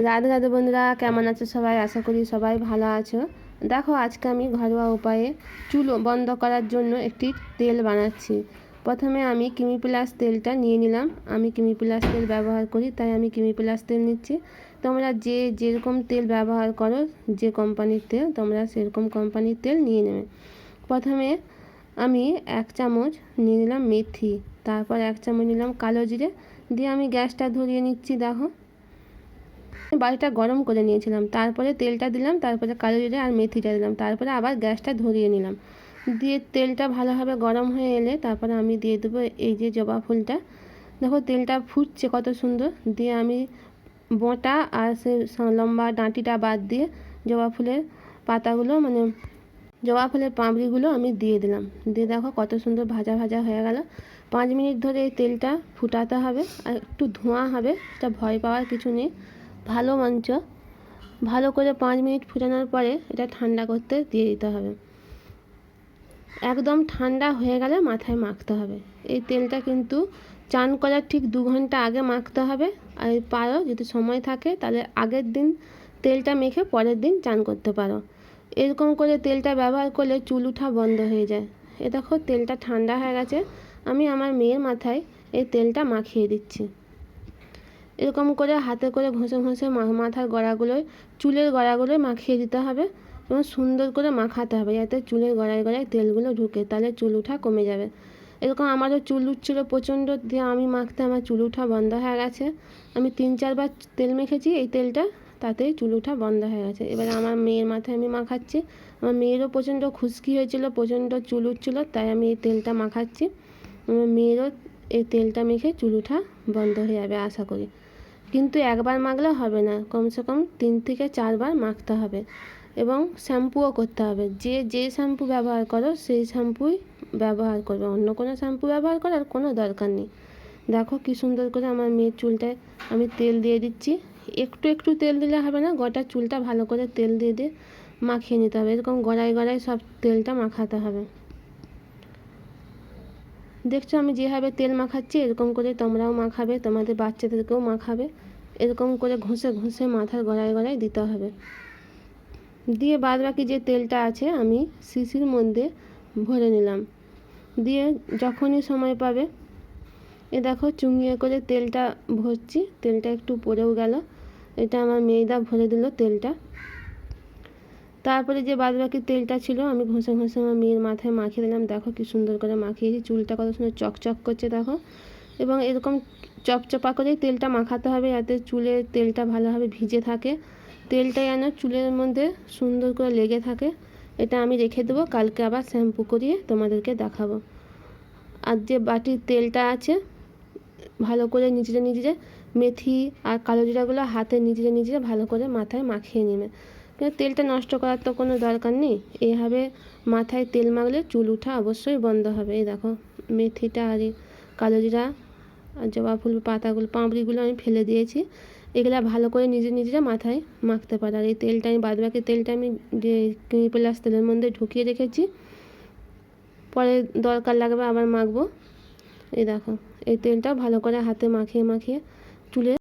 রাধে রাধে বন্ধুরা, কেমন আছো সবাই? আশা করি সবাই ভালো আছো। দেখো, আজকে আমি ঘরোয়া উপায়ে চুল বন্ধ করার জন্য একটি তেল বানাচ্ছি। প্রথমে আমি কিমি প্লাস তেলটা নিয়ে নিলাম। আমি কিমি প্লাস তেল ব্যবহার করি, তাই আমি কিমি প্লাস তেল নিচ্ছি। তোমরা যে যেরকম তেল ব্যবহার করো, যে কোম্পানির তেল, তোমরা সেরকম কোম্পানির তেল নিয়ে নেবে। প্রথমে আমি এক চামচ নিয়ে নিলাম মেথি, তারপর এক চামচ নিলাম কালো জিরে। দিয়ে আমি গ্যাসটা ধরিয়ে নিচ্ছি, দেখো। বাড়িটা গরম করে নিয়েছিলাম। তারপরে তেলটা দিলাম, তারপরে কালো জিরে আর মেথিটা দিলাম। তারপরে আবার গ্যাসটা ধরিয়ে নিলাম। দিয়ে তেলটা ভালোভাবে গরম হয়ে এলে তারপরে আমি দিয়ে দেবো এই যে জবা ফুলটা। দেখো তেলটা ফুটছে কত সুন্দর। দিয়ে আমি বোঁটা আর সে লম্বা ডাঁটিটা বাদ দিয়ে জবা ফুলের পাতাগুলো মানে জবা ফুলের পাঁপড়িগুলো আমি দিয়ে দিলাম। দিয়ে দেখো কত সুন্দর ভাজা ভাজা হয়ে গেল। পাঁচ মিনিট ধরে এই তেলটা ফুটাতে হবে আর একটু ধোঁয়া হবে। এটা ভয় পাওয়ার কিছু নেই। ভালো মঞ্চ ভালো করে পাঁচ মিনিট ফুটানোর পরে এটা ঠান্ডা করতে দিয়ে দিতে হবে। একদম ঠান্ডা হয়ে গেলে মাথায় মাখতে হবে। এই তেলটা কিন্তু চান করার ঠিক দু ঘণ্টা আগে মাখতে হবে। আর পারো, যদি সময় থাকে তাহলে আগের দিন তেলটা মেখে পরের দিন চান করতে পারো। এরকম করে তেলটা ব্যবহার করলে চুল উঠা বন্ধ হয়ে যায়। এ দেখো, তেলটা ঠান্ডা হয়ে গেছে। আমি আমার মেয়ের মাথায় এই তেলটা মাখিয়ে দিচ্ছি। এরকম করে হাতে করে ঘষে ঘষে মাথার গড়াগুলোয়, চুলের গড়াগুলোয় মাখিয়ে দিতে হবে এবং সুন্দর করে মাখাতে হবে যাতে চুলের গড়ায় গড়ায় তেলগুলো ঢুকে, তাহলে চুল উঠা কমে যাবে। এরকম আমারও চুল উঠছিল প্রচণ্ড, দিয়ে আমি মাখতে আমার চুল উঠা বন্ধ হয়ে গেছে। আমি তিন চারবার তেল মেখেছি, এই তেলটা তাতেই চুল উঠা বন্ধ হয়ে গেছে। এবারে আমার মেয়ের মাথায় আমি মাখাচ্ছি। আমার মেয়েরও প্রচণ্ড খুশকি হয়েছিল, প্রচণ্ড চুল উঠছিল, তাই আমি এই তেলটা মাখাচ্ছি। আমার মেয়েরও এই তেলটা মেখে চুল উঠা বন্ধ হয়ে যাবে, আশা করি। কিন্তু একবার মাখলে হবে না। কমসে কম তিন থেকে চারবার মাখতে হবে এবং শ্যাম্পুও করতে হবে। যে যে শ্যাম্পু ব্যবহার করো, সেই শ্যাম্পুই ব্যবহার করবে। অন্য কোনো শ্যাম্পু ব্যবহার করার কোনো দরকার নেই। দেখো কী সুন্দর করে আমার মেয়ের চুলটায় আমি তেল দিয়ে দিচ্ছি। একটু একটু তেল দিলে হবে না, গোটা চুলটা ভালো করে তেল দিয়ে দিয়ে মাখিয়ে নিতে হবে। এরকম গড়ায় গড়ায় সব তেলটা মাখাতে হবে। দেখছ আমি যেভাবে তেল মাখাচ্ছি, এরকম করে তোমরাও মাখাবে, তোমাদের বাচ্চাদেরকেও মাখাবে। এরকম করে ঘষে ঘষে মাথার গড়ায় গড়ায় দিতে হবে। দিয়ে বাদ বাকি যে তেলটা আছে, আমি শিশির মধ্যে ভরে নিলাম। দিয়ে যখনই সময় পাবে, এ দেখো চুঙিয়ে করে তেলটা ভরছি, তেলটা একটু পড়েও গেল। এটা আমার মেয়েদা ভরে দিল তেলটা। তারপরে যে বাদ বাকি তেলটা ছিল, আমি ঘষে ঘষে আমার মেয়ের মাথায় মাখিয়ে দিলাম। দেখো কি সুন্দর করে মাখিয়েছি। চুলটা কত সুন্দর চকচক করছে, দেখো। এবং এরকম চপচপা করেই তেলটা মাখাতে হবে যাতে চুলের তেলটা ভালোভাবে ভিজে থাকে। তেলটা যেন চুলের মধ্যে সুন্দর করে লেগে থাকে। এটা আমি রেখে দেবো। কালকে আবার শ্যাম্পু করিয়ে তোমাদেরকে দেখাবো। আর যে বাটির তেলটা আছে, ভালো করে নিজেরে নিজেরে মেথি আর কালো জিরাগুলো হাতে নিজেরে নিজেরে ভালো করে মাথায় মাখিয়ে নেবে। কিন্তু তেলটা নষ্ট করার তো কোনো দরকার নেই। এইভাবে মাথায় তেল মাখলে চুল উঠা অবশ্যই বন্ধ হবে। এই দেখো, মেথিটা আর কালো জিরা আর জবা ফুল, পাতাগুলো, পাঁপড়িগুলো আমি ফেলে দিয়েছি। এগুলো ভালো করে নিজে নিজেরা মাথায় মাখতে পারে। আর এই তেলটা আমি বাদ বাকি তেলটা আমি যে ক্লিনিক প্লাস তেলের মধ্যে ঢুকিয়ে রেখেছি, পরে দরকার লাগবে আবার মাখবো। এই দেখো, এই তেলটা ভালো করে হাতে মাখিয়ে মাখিয়ে চুলে